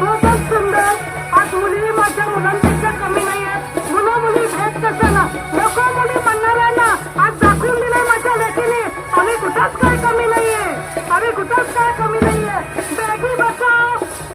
खूपच सुंदर आज मुली माझ्या मुलांपेक्षा कमी नाही आहेत मुलं मुली भेट कशाला नको मुली म्हणणाऱ्यांना आज दाखवून दिलंय माझ्या लेखीने आम्ही कुठंच काय कमी नाहीये. आम्ही कुठंच काय कमी नाहीये.